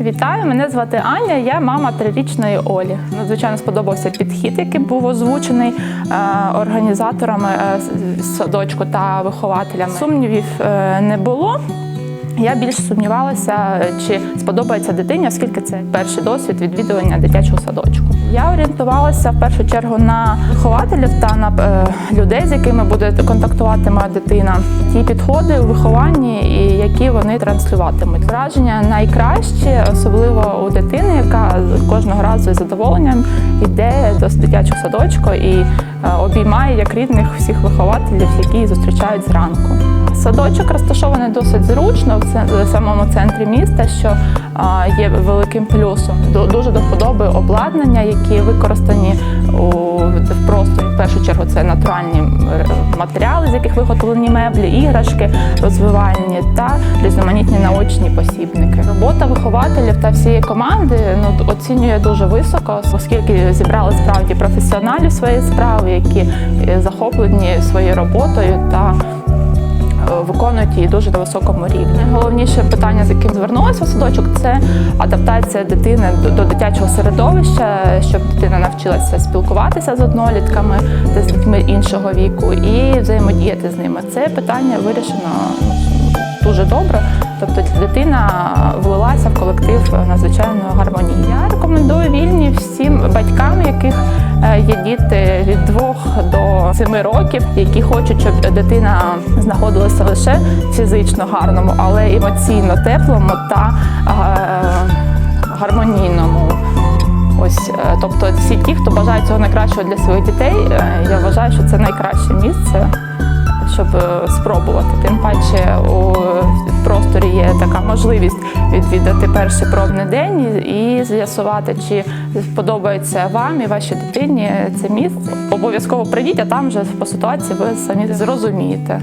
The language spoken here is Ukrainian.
Вітаю, мене звати Аня. Я мама трирічної Олі. Надзвичайно сподобався підхід, який був озвучений е, організаторами е, садочку та вихователями. Сумнівів е, не було. Я більш сумнівалася, чи сподобається дитині, оскільки це перший досвід відвідування дитячого садочку. Я орієнтувалася в першу чергу на вихователів та на е, людей, з якими буде контактувати моя дитина. Ті підходи у вихованні, і які вони транслюватимуть. Враження найкраще, особливо у дитини, яка кожного разу із задоволенням йде до дитячого садочку і е, обіймає як рідних всіх вихователів, які її зустрічають зранку. Садочок розташований досить зручно в самому центрі міста, що є великим плюсом. Ду- Дуже до вподоби обладнання, які використані у просторі. В першу чергу це натуральні е, матеріали, з яких виготовлені меблі, іграшки розвивальні та різноманітні наочні посібники. Робота вихователів та всієї команди ну оцінює дуже високо, оскільки зібрали справді професіоналів своєї справи, які е, захоплені своєю роботою та виконують її дуже на високому рівні. Найголовніше питання, з яким звернулася садочок, це адаптація дитини до, дитячого середовища, щоб дитина навчилася спілкуватися з однолітками та з дітьми іншого віку і взаємодіяти з ними. Це питання вирішено дуже добре. Тобто дитина влилася в колектив надзвичайно гармонійно. Я рекомендую вільні всім батькам, яких е, є діти від двох до семи років, які хочуть, щоб дитина знаходилася лише фізично гарному, але емоційно теплому та е, гармонійному. Ось, е, тобто, всі ті, хто бажає цього найкращого для своїх дітей, е, я вважаю, що це найкраще місце щоб спробувати. Тим паче у просторі є така можливість відвідати перший пробний день і з'ясувати, чи подобається вам і вашій дитині це місце. Обов'язково прийдіть, а там вже по ситуації ви самі зрозумієте.